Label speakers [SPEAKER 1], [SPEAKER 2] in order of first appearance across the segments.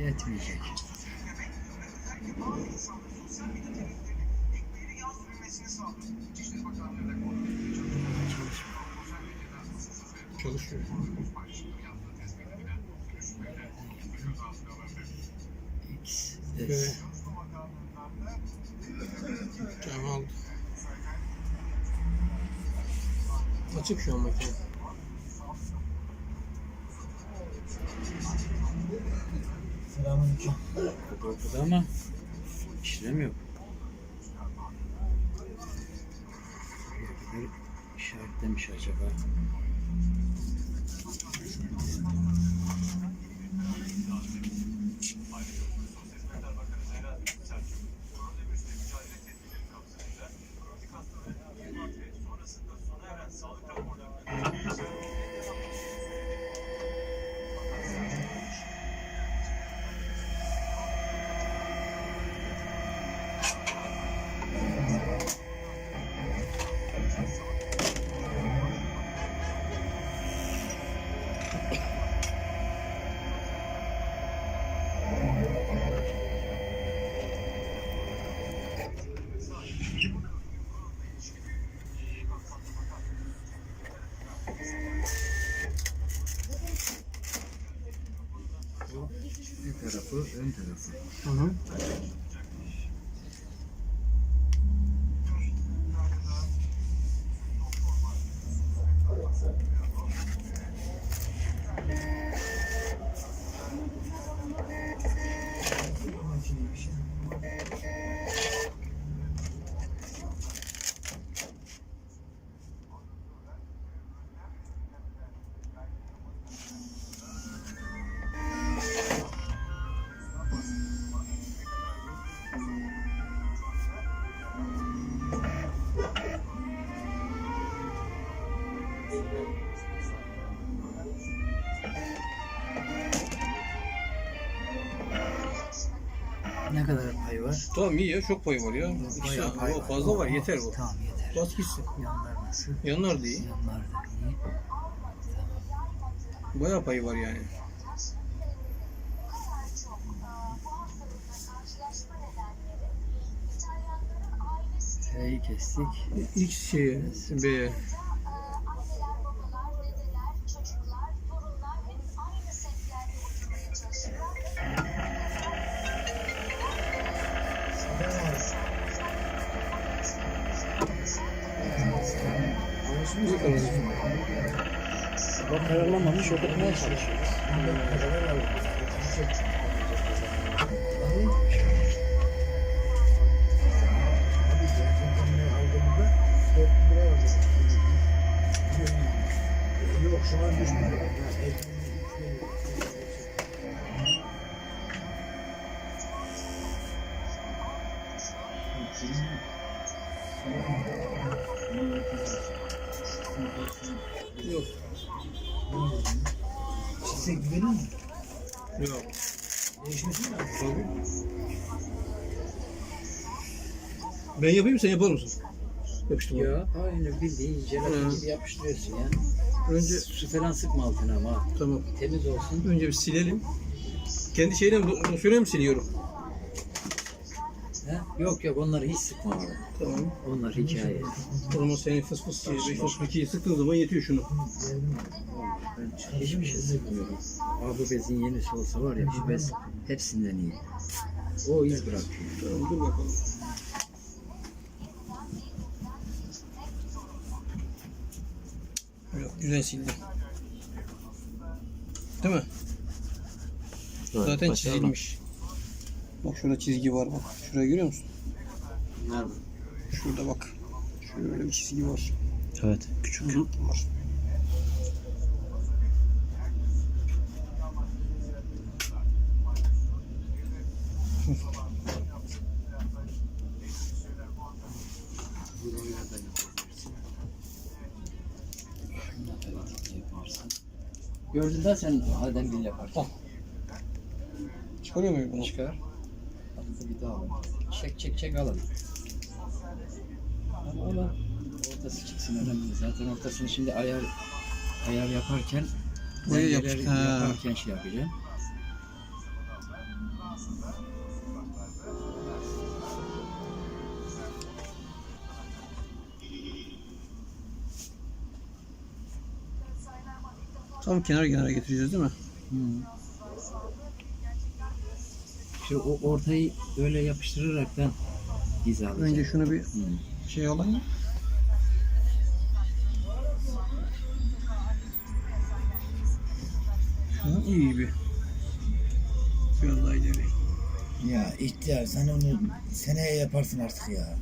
[SPEAKER 1] Yetmeyecek.
[SPEAKER 2] Çalışıyor.
[SPEAKER 1] X, S.
[SPEAKER 2] Cemal. Açık şu an makine.
[SPEAKER 1] Korkuda ama işlem yok. Birileri işaretlemiş acaba.
[SPEAKER 2] Hı hı.
[SPEAKER 1] Var?
[SPEAKER 2] Tamam iyi ya çok pay var ya. İki
[SPEAKER 1] Bayağı pay
[SPEAKER 2] o
[SPEAKER 1] var.
[SPEAKER 2] fazla var yeter bu.
[SPEAKER 1] Tamam yeter.
[SPEAKER 2] Bas gitsin.
[SPEAKER 1] Yanlar nasıl?
[SPEAKER 2] Yanlar da iyi.
[SPEAKER 1] Yanlar da iyi.
[SPEAKER 2] Bayağı payı var yani.
[SPEAKER 1] T'yi kestik.
[SPEAKER 2] X şeye, B'ye.
[SPEAKER 1] Bak kararlamamış okutmaya çalışıyoruz.
[SPEAKER 3] Yok. Size güvenin mi?
[SPEAKER 2] Yok.
[SPEAKER 3] Değişmesi mi?
[SPEAKER 2] Tabii. Ben yapayım sen yapar mısın? Yapıştırma.
[SPEAKER 1] Ya aynı bildiğin jelatin
[SPEAKER 2] Hı.
[SPEAKER 1] gibi yapıştırıyorsun ya.
[SPEAKER 2] Önce
[SPEAKER 1] Su falan sıkma altına ama
[SPEAKER 2] tamam.
[SPEAKER 1] temiz olsun.
[SPEAKER 2] Önce bir silelim. Kendi şeyle mi, dosyayla mı siliyorum?
[SPEAKER 1] He? Yok yok onları hiç sıkma orada.
[SPEAKER 2] Tamam.
[SPEAKER 1] Onlar hikaye.
[SPEAKER 2] O zaman senin fıs fıs beş fıs ikiyi sıktığın zaman yetiyor şunu.
[SPEAKER 1] Ben hiçbir şey sıkmıyorum. Aa, bu bezin yenisi olsa var ya bu bez hepsinden iyi. O iz bırakıyor.
[SPEAKER 2] Tamam dur bakalım. Yok güzel sildim. Değil mi? Zaten çizilmiş. Bak şurada çizgi var bak. Şurayı görüyor musun?
[SPEAKER 1] Nerede?
[SPEAKER 2] Şurada bak. Şöyle bir çizgi var.
[SPEAKER 1] Evet küçük.
[SPEAKER 2] Var.
[SPEAKER 1] Gördün de sen Adem Gül yaparsın.
[SPEAKER 2] Al. Çıkarıyor muyum bunu?
[SPEAKER 1] Çıkar. Kırmızı vida alın. Çek çek çek alın. Ama alın. Ortası çıksın önemli. Zaten ortasını şimdi ayar ayar yaparken
[SPEAKER 2] Buraya dengeler
[SPEAKER 1] yaparken şey yapacağım.
[SPEAKER 2] Tam kenara kenara getireceğiz değil mi?
[SPEAKER 1] Hmm. Şu o ortayı öyle yapıştıraraktan hizalayacağım.
[SPEAKER 2] Önce şunu bir şey alayım. Şunu iyi bir. Biraz daha ileri.
[SPEAKER 3] Ya ihtiyar sen onu seneye yaparsın artık ya.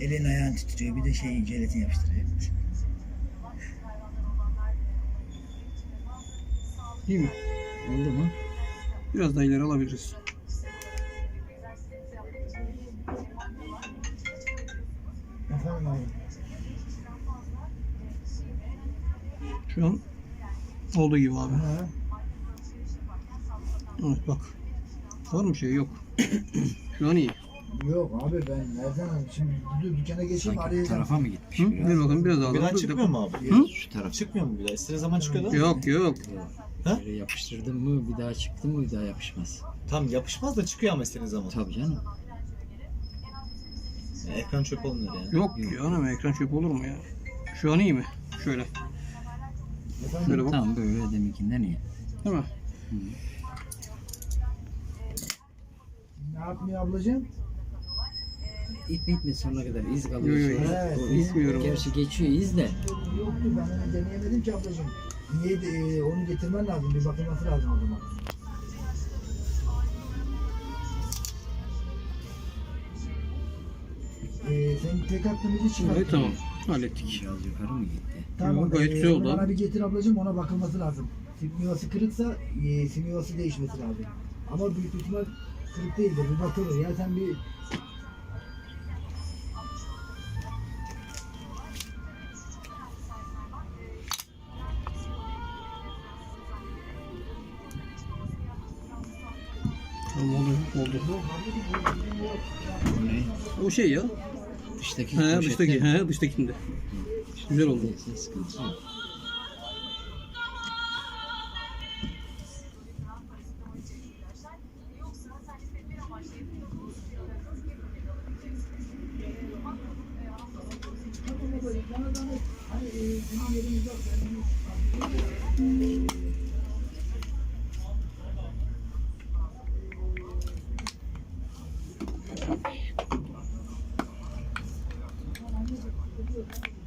[SPEAKER 3] Elin ayağın titriyor bir de şey jelatin yapıştırıyor.
[SPEAKER 2] İyi mi?
[SPEAKER 1] Oldu mu?
[SPEAKER 2] Biraz daha ileri alabiliriz. Şu an olduğu gibi abi.
[SPEAKER 3] Ha.
[SPEAKER 2] Evet bak. Var mı şey? Yok. Şu an iyi.
[SPEAKER 3] Yok abi ben nereden alayım? Şimdi dur dükkana geçeyim
[SPEAKER 1] Sanki bu
[SPEAKER 3] arayacağım.
[SPEAKER 1] tarafa mı gitmiş
[SPEAKER 2] Hı?
[SPEAKER 1] biraz?
[SPEAKER 2] Bir bakalım biraz daha.
[SPEAKER 4] Bir daha
[SPEAKER 2] alalım.
[SPEAKER 4] çıkmıyor mu abi?
[SPEAKER 2] Hı?
[SPEAKER 1] Şu taraf.
[SPEAKER 4] Çıkmıyor mu bir daha? İstediği zaman çıkıyor da.
[SPEAKER 2] Yok yok.
[SPEAKER 4] Ha?
[SPEAKER 1] Böyle yapıştırdın mı bir daha çıktı mı bir daha yapışmaz.
[SPEAKER 4] Tam yapışmaz da çıkıyor ama istediğin zaman.
[SPEAKER 1] Tabii canım.
[SPEAKER 4] Ekran çöp olmuyor yani.
[SPEAKER 2] Yok canım ekran çöp olur mu ya? Şu an iyi mi? Şöyle.
[SPEAKER 3] Efendim?
[SPEAKER 2] Şöyle bak.
[SPEAKER 1] Tamam böyle deminkinden iyi.
[SPEAKER 2] Değil mi?
[SPEAKER 3] Ne yapmıyor ablacığım?
[SPEAKER 1] İp bitme sonuna kadar iz kalıyor
[SPEAKER 2] Yo, yo,
[SPEAKER 1] sonra.
[SPEAKER 3] iz-
[SPEAKER 1] O iz,
[SPEAKER 2] gitmiyorum.
[SPEAKER 1] gerçi geçiyor iz de.
[SPEAKER 3] Yoktu ben onu deneyemedim ki ablacığım. Niye de, e, onu getirmen lazım bir bakılması lazım o zaman. Ee, sen tek attığımız için
[SPEAKER 2] Evet tamam. Hallettik.
[SPEAKER 1] Biraz yukarı mı gitti?
[SPEAKER 3] Tamam.
[SPEAKER 2] Gayet
[SPEAKER 3] ee,
[SPEAKER 2] güzel oldu.
[SPEAKER 3] Bana bir getir ablacığım ona bakılması lazım. Simyası kırıksa e, simyası değişmesi lazım. Ama büyük ihtimal kırık değildir. Bir bakılır. Ya sen bir
[SPEAKER 2] şey ya.
[SPEAKER 1] Dıştaki
[SPEAKER 2] He dıştaki. He dıştakinde. Güzel oldu.
[SPEAKER 1] Thank you.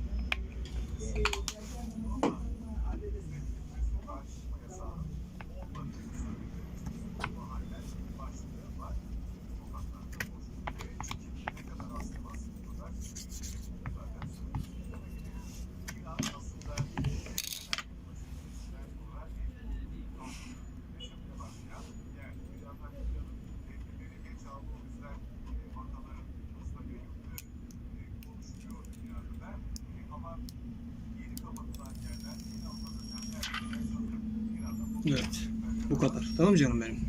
[SPEAKER 2] Evet. Bu kadar. Tamam canım benim.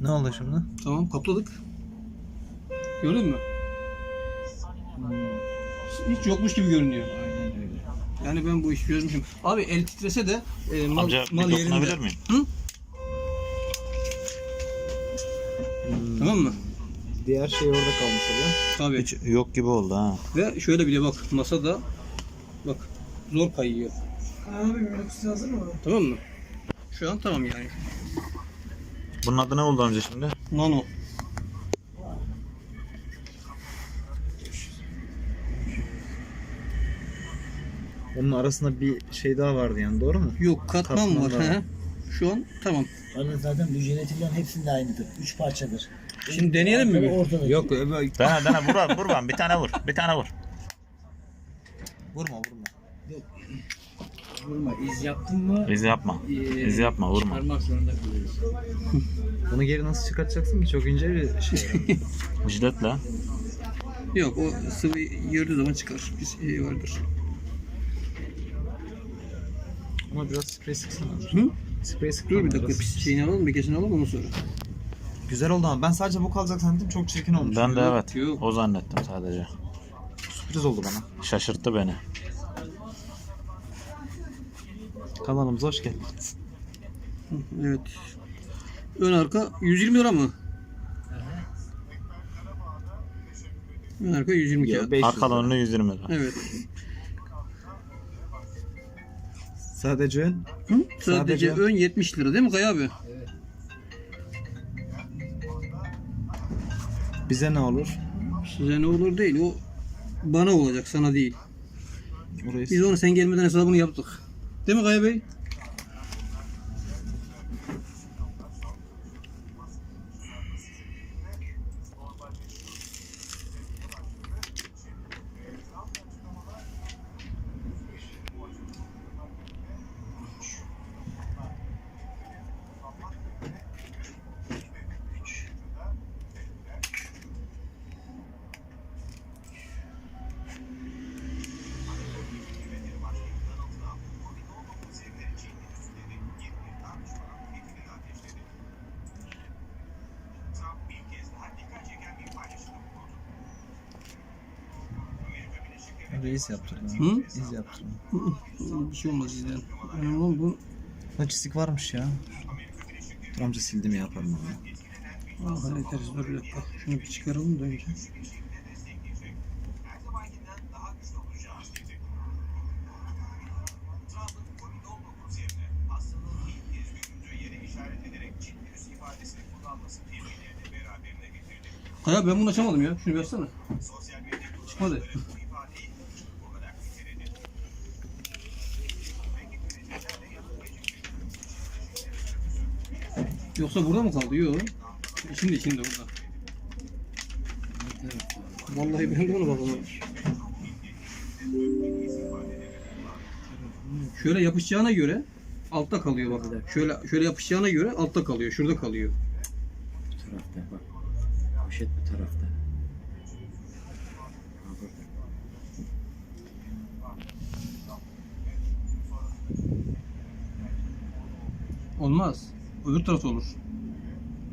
[SPEAKER 4] Ne oldu şimdi?
[SPEAKER 2] Tamam kapladık. Gördün mü? Hiç yokmuş gibi görünüyor.
[SPEAKER 1] Aynen öyle.
[SPEAKER 2] Yani ben bu işi çözmüşüm. Abi el titrese de e, mal,
[SPEAKER 5] Amca bir
[SPEAKER 2] mal
[SPEAKER 5] dokunabilir
[SPEAKER 2] yerinde.
[SPEAKER 5] miyim?
[SPEAKER 2] Hı? Tamam mı?
[SPEAKER 4] Diğer şey orada kalmış oluyor.
[SPEAKER 2] Tabii.
[SPEAKER 5] Hiç yok gibi oldu ha.
[SPEAKER 2] Ve şöyle bile bak masada bak zor kayıyor.
[SPEAKER 3] Abi ölçüsü hazır mı?
[SPEAKER 2] Tamam mı? Şu an tamam yani.
[SPEAKER 5] Bunun adı ne oldu amca şimdi?
[SPEAKER 2] Nano.
[SPEAKER 4] Onun arasında bir şey daha vardı yani doğru mu?
[SPEAKER 2] Yok katman,
[SPEAKER 4] Katman
[SPEAKER 2] var. He. Şu an tamam.
[SPEAKER 3] Abi zaten bu jelatinlerin hepsinde aynıdır. Üç parçadır.
[SPEAKER 2] Şimdi deneyelim mi bir?
[SPEAKER 3] Ortada.
[SPEAKER 4] Yok öbür...
[SPEAKER 5] Dene dene vur abi, vur bir tane vur. Bir tane vur.
[SPEAKER 4] Vurma vurma.
[SPEAKER 1] Vurma iz yaptın mı?
[SPEAKER 5] İz yapma.
[SPEAKER 1] e,
[SPEAKER 5] İz yapma vurma.
[SPEAKER 1] Çıkarmak zorunda kalıyorsun.
[SPEAKER 4] Bunu geri nasıl çıkartacaksın ki? Çok ince bir şey.
[SPEAKER 5] Jiletle.
[SPEAKER 2] Yok o sıvı yırdığı zaman çıkar. Bir şey vardır.
[SPEAKER 4] Ama biraz sprey sıksana.
[SPEAKER 2] Hı?
[SPEAKER 4] Sprey sık.
[SPEAKER 2] Dur bir dakika
[SPEAKER 4] biraz.
[SPEAKER 2] pis şeyini alalım bir kesini alalım ondan sonra.
[SPEAKER 4] Güzel oldu ama ben sadece bu kalacak zannettim çok çirkin olmuş.
[SPEAKER 5] Ben de evet.
[SPEAKER 2] yok.
[SPEAKER 5] O zannettim sadece.
[SPEAKER 4] Sürpriz oldu bana.
[SPEAKER 5] Şaşırttı beni.
[SPEAKER 4] Kanalımıza hoş geldiniz.
[SPEAKER 2] Evet. Ön arka 120 lira mı? Ön arka 120 kağıt.
[SPEAKER 4] Beş yüz
[SPEAKER 5] Arkalı
[SPEAKER 4] lira.
[SPEAKER 5] önlü 120 lira.
[SPEAKER 2] Evet.
[SPEAKER 4] Sadece ön.
[SPEAKER 2] Hı? Sadece,
[SPEAKER 4] Sadece-
[SPEAKER 2] ön 70 lira değil mi Kaya abi?
[SPEAKER 3] Evet.
[SPEAKER 4] Bize ne olur?
[SPEAKER 2] Size ne olur değil o bana olacak sana değil.
[SPEAKER 4] Orayı
[SPEAKER 2] Biz onu sen gelmeden hesabını yaptık. Değil mi
[SPEAKER 4] reis yaptırdım.
[SPEAKER 2] Hı?
[SPEAKER 4] İz yaptırdım.
[SPEAKER 2] Bir şey olmaz sizden. Önemli olan bu.
[SPEAKER 4] Ha çizik varmış ya. Dur amca sildim ya parmağımı.
[SPEAKER 2] Aa, hallederiz dur bir dakika. Şunu bir çıkaralım da önce. Kaya ben bunu açamadım ya. Şunu versene. Çıkmadı. Yoksa burada mı kaldı? Yok. İçinde içinde burada. Vallahi ben de ona bakalım. Şöyle yapışacağına göre altta kalıyor bak. Şöyle şöyle yapışacağına göre altta kalıyor. Şurada kalıyor.
[SPEAKER 1] Bu tarafta bak. Poşet bu tarafta.
[SPEAKER 2] Olmaz. Öbür tarafta olur.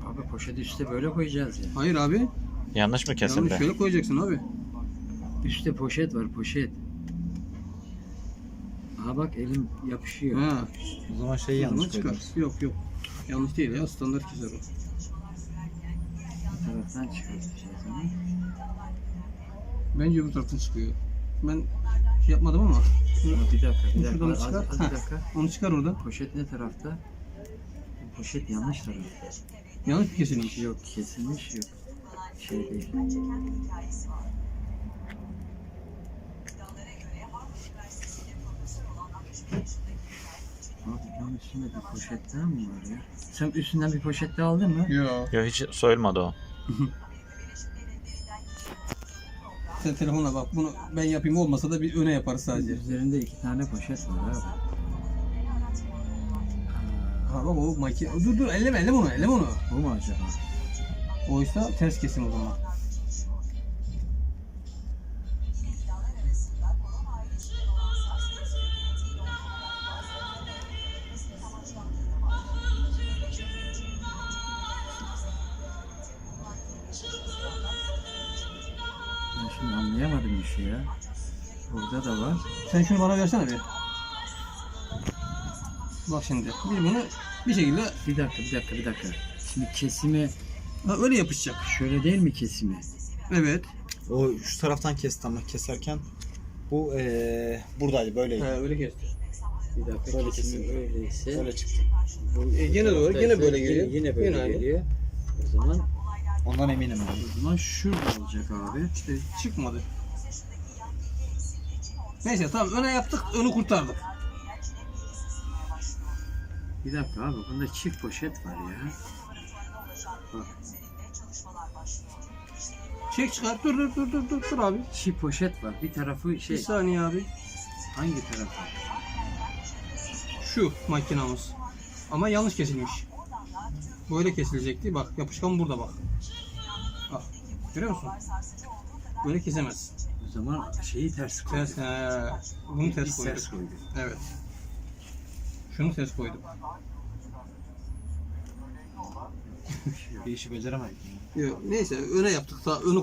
[SPEAKER 1] Abi poşeti üstte böyle koyacağız ya.
[SPEAKER 2] Hayır abi.
[SPEAKER 5] Yanlış mı
[SPEAKER 2] Yanlış
[SPEAKER 5] kesildi?
[SPEAKER 2] şöyle koyacaksın abi.
[SPEAKER 1] Üstte poşet var poşet. Aha bak elim yapışıyor.
[SPEAKER 2] Ha.
[SPEAKER 4] O zaman şeyi
[SPEAKER 2] o zaman
[SPEAKER 4] yanlış
[SPEAKER 2] çıkar.
[SPEAKER 4] koydunuz.
[SPEAKER 2] Yok yok. Yanlış değil ya. Standart keser o.
[SPEAKER 1] Bu taraftan çıkartacağız onu.
[SPEAKER 2] Bence öbür taraftan çıkıyor. Ben şey yapmadım ama.
[SPEAKER 1] Bir dakika bir dakika.
[SPEAKER 2] şuradan
[SPEAKER 1] Az,
[SPEAKER 2] çıkar.
[SPEAKER 1] az
[SPEAKER 2] Heh.
[SPEAKER 1] bir dakika.
[SPEAKER 2] Onu çıkar orada.
[SPEAKER 1] Poşet ne tarafta? Poşet yanlış tarafta.
[SPEAKER 2] Yanlış bir kesilmiş.
[SPEAKER 1] Yok kesilmiş yok. Şey değil. Abi bunun üstünde bir poşet daha mı var ya? Sen üstünden bir poşet daha aldın mı?
[SPEAKER 2] Yok.
[SPEAKER 5] Yok hiç soyulmadı o.
[SPEAKER 2] Sen telefonla bak bunu ben yapayım olmasa da bir öne yaparız sadece.
[SPEAKER 1] Üzerinde iki tane poşet var abi.
[SPEAKER 2] Ha bak o makine. Dur dur elleme elleme onu elleme onu.
[SPEAKER 1] Bu mu acaba?
[SPEAKER 2] Oysa ters kesin o zaman.
[SPEAKER 1] Ben şimdi anlayamadım bir şey ya. Burada da var.
[SPEAKER 2] Sen şunu bana versene bir. Bak şimdi. Biz bunu bir şekilde
[SPEAKER 1] Bir dakika bir dakika bir dakika. Şimdi kesimi
[SPEAKER 2] ha, öyle yapışacak.
[SPEAKER 1] şöyle değil mi kesimi?
[SPEAKER 2] Evet.
[SPEAKER 4] O şu taraftan kesti ama keserken bu eee buradaydı böyleydi.
[SPEAKER 2] Ha, öyle kesti.
[SPEAKER 1] Bir dakika
[SPEAKER 4] Böyle
[SPEAKER 1] kesimi öyleyse.
[SPEAKER 4] Böyle çıktı.
[SPEAKER 1] Bu,
[SPEAKER 2] E, gene doğru,
[SPEAKER 1] taraftaysa
[SPEAKER 2] gene böyle
[SPEAKER 1] yine-
[SPEAKER 2] geliyor.
[SPEAKER 1] Yine, böyle
[SPEAKER 2] Yine aynı.
[SPEAKER 1] geliyor. O zaman
[SPEAKER 4] Ondan eminim ben.
[SPEAKER 1] o zaman şurada olacak abi.
[SPEAKER 2] İşte çıkmadı. Neyse tamam öne yaptık önü kurtardık.
[SPEAKER 1] Bir dakika abi bunda çift poşet var ya. Bak
[SPEAKER 2] Çek çıkar dur dur dur dur dur, dur abi.
[SPEAKER 1] çift poşet var. Bir tarafı
[SPEAKER 2] Bir
[SPEAKER 1] şey
[SPEAKER 2] saniye abi.
[SPEAKER 1] hangi tarafı?
[SPEAKER 2] Şu makinamız. Ama yanlış kesilmiş. Böyle kesilecekti. Bak yapışkan burada bak. Bak. Görüyor musun? Böyle kesemez.
[SPEAKER 1] O zaman şeyi ters koyduk.
[SPEAKER 2] Ters, he, bunu ters koyduk.
[SPEAKER 1] ters koyduk.
[SPEAKER 2] Evet. Şunu ters koyduk.
[SPEAKER 4] Bir işi beceremedik.
[SPEAKER 2] Yok, neyse öne yaptık. Daha önü